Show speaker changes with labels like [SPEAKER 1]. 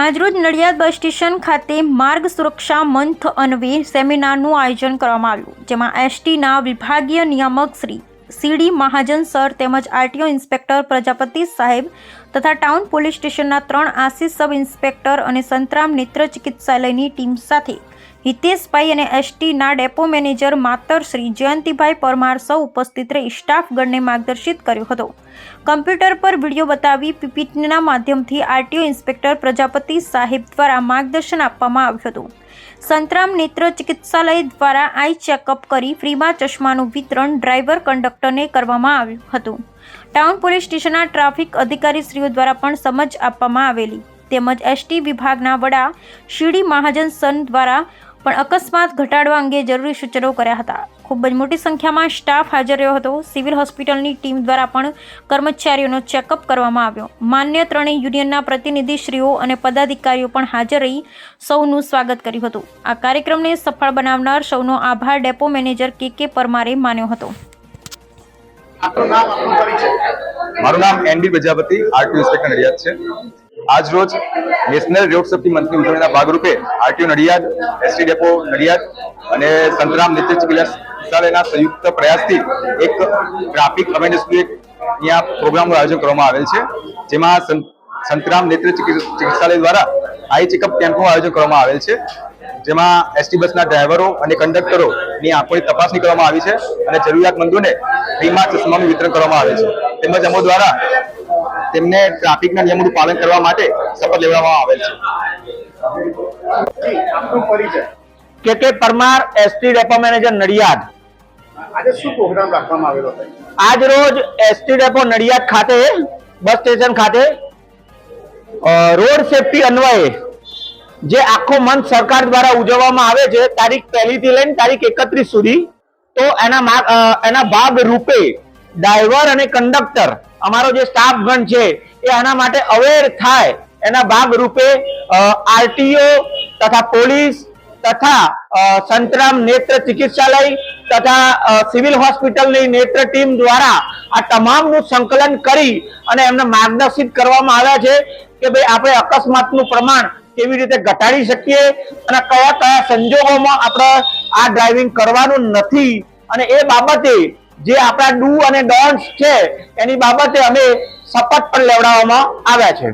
[SPEAKER 1] આજરોજ નડિયાદ બસ સ્ટેશન ખાતે માર્ગ સુરક્ષા મંથ અન્વયે સેમિનારનું આયોજન કરવામાં આવ્યું, જેમાં એસટીના વિભાગીય નિયામક Shri C D Mahajan sir તેમજ આરટીઓ ઇન્સ્પેક્ટર પ્રજાપતિ સાહેબ તથા ટાઉન પોલીસ સ્ટેશનના ત્રણ આશિષ સબ ઇન્સ્પેક્ટર અને સંતરામ નેત્ર ચિકિત્સાલયની ટીમ સાથે હિતેશભાઈ અને એસટીના ડેપો મેનેજર માતર શ્રી જયંતિભાઈ પરમાર સૌ ઉપસ્થિત રહી સ્ટાફગણને માર્ગદર્શિત કર્યો હતો. કમ્પ્યુટર પર વીડિયો બતાવી પીપીટીના માધ્યમથી આરટીઓ ઇન્સ્પેક્ટર પ્રજાપતિ સાહેબ દ્વારા માર્ગદર્શન આપવામાં આવ્યું હતું. સંતરામ નેત્ર ચિકિત્સાલય દ્વારા આઈ ચેકઅપ કરી ફ્રીમાં ચશ્માનું વિતરણ ડ્રાઈવર કંડક્ટરને કરવામાં આવ્યું હતું. ટાઉન પોલીસ સ્ટેશનના ટ્રાફિક અધિકારીશ્રીઓ દ્વારા પણ સમજ આપવામાં આવેલી. તેમજ એસટી વિભાગના વડા શિડી મહાજન સન દ્વારા પણ અકસ્માત ઘટાડવા અંગે જરૂરી સૂચનો કર્યા હતા. ખૂબ જ મોટી સંખ્યામાં સ્ટાફ હાજર રહ્યો હતો. સિવિલ હોસ્પિટલની ટીમ દ્વારા પણ કર્મચારીઓનો ચેકઅપ કરવામાં આવ્યો. માન્ય ત્રણેય યુનિયનના પ્રતિનિધિશ્રીઓ અને પદાધિકારીઓ પણ હાજર રહી સૌનું સ્વાગત કર્યું હતું. આ કાર્યક્રમને સફળ બનાવનાર સૌનો આભાર ડેપો મેનેજર કે કે પરમારે માન્યો હતો.
[SPEAKER 2] મારું નામ N D Prajapati RTO inspector Nadiad છે. આજ રોજ નેશનલ રોડ સેફ્ટી મંથની ઉજવણીના ભાગરૂપે RTO Nadiad, ST depot Nadiad અને સંતરામ નેત્ર વિદ્યાલયના સંયુક્ત પ્રયાસથી એક ટ્રાફિક અવેરનેસનું એક અહીંયા પ્રોગ્રામનું આયોજન કરવામાં આવેલ છે. જેમાં સંતરામ ચિકિ- ચિકિત્સાલય દ્વારા આઈ ચેકઅપ કેમ્પનું આયોજન કરવામાં આવેલ છે. જેમાં એસટી બસના ડ્રાઈવરો અને કંડક્ટરોની આંખોની તપાસણી કરવામાં આવી છે અને જરૂરિયાતમંદોને ફ્રીમાં ચશ્માનું વિતરણ કરવામાં આવે છે. તેમજ અમો દ્વારા તેમને ટ્રાફિકના નિયમોનું પાલન કરવા માટે શપથ લેવડાવવામાં આવેલ છે.
[SPEAKER 3] પરિચય.
[SPEAKER 4] K K Parmar ST depot manager Nadiad.
[SPEAKER 3] આજે શું પ્રોગ્રામ રાખવામાં આવેલો છે?
[SPEAKER 4] આજ રોજ એસટી ડેપો નડિયાદ ખાતે બસ સ્ટેશન ખાતે રોડ સેફટી અન્વયે જે આખો મંથ સરકાર દ્વારા ઉજવવામાં આવે છે તારીખ પહેલી થી લઈને તારીખ એકત્રીસ સુધી તો એના એના ભાગ રૂપે ડ્રાઈવર અને કંડક્ટર અમારો જે સ્ટાફ ગણ છે, એ આના માટે અવેર થાય. એના ભાગ રૂપે આરટીઓ તથા પોલીસ તથા સંતરામ નેત્ર ચિકિત્સાલય તથા સિવિલ હોસ્પિટલની નેત્ર ટીમ દ્વારા આ તમામનું સંકલન કરી અને એમને માર્ગદર્શિત કરવામાં આવ્યા છે કે ભાઈ આપણે અકસ્માતનું પ્રમાણ કેવી રીતે ઘટાડી શકીએ અને કયા કયા સંજોગોમાં આપણે આ ડ્રાઇવિંગ કરવાનું નથી. અને એ બાબતે જે આપણા ડુ અને ડોન્ટ્સ છે એની બાબતે અમે શપથ પણ લેવડાવવામાં આવ્યા છે.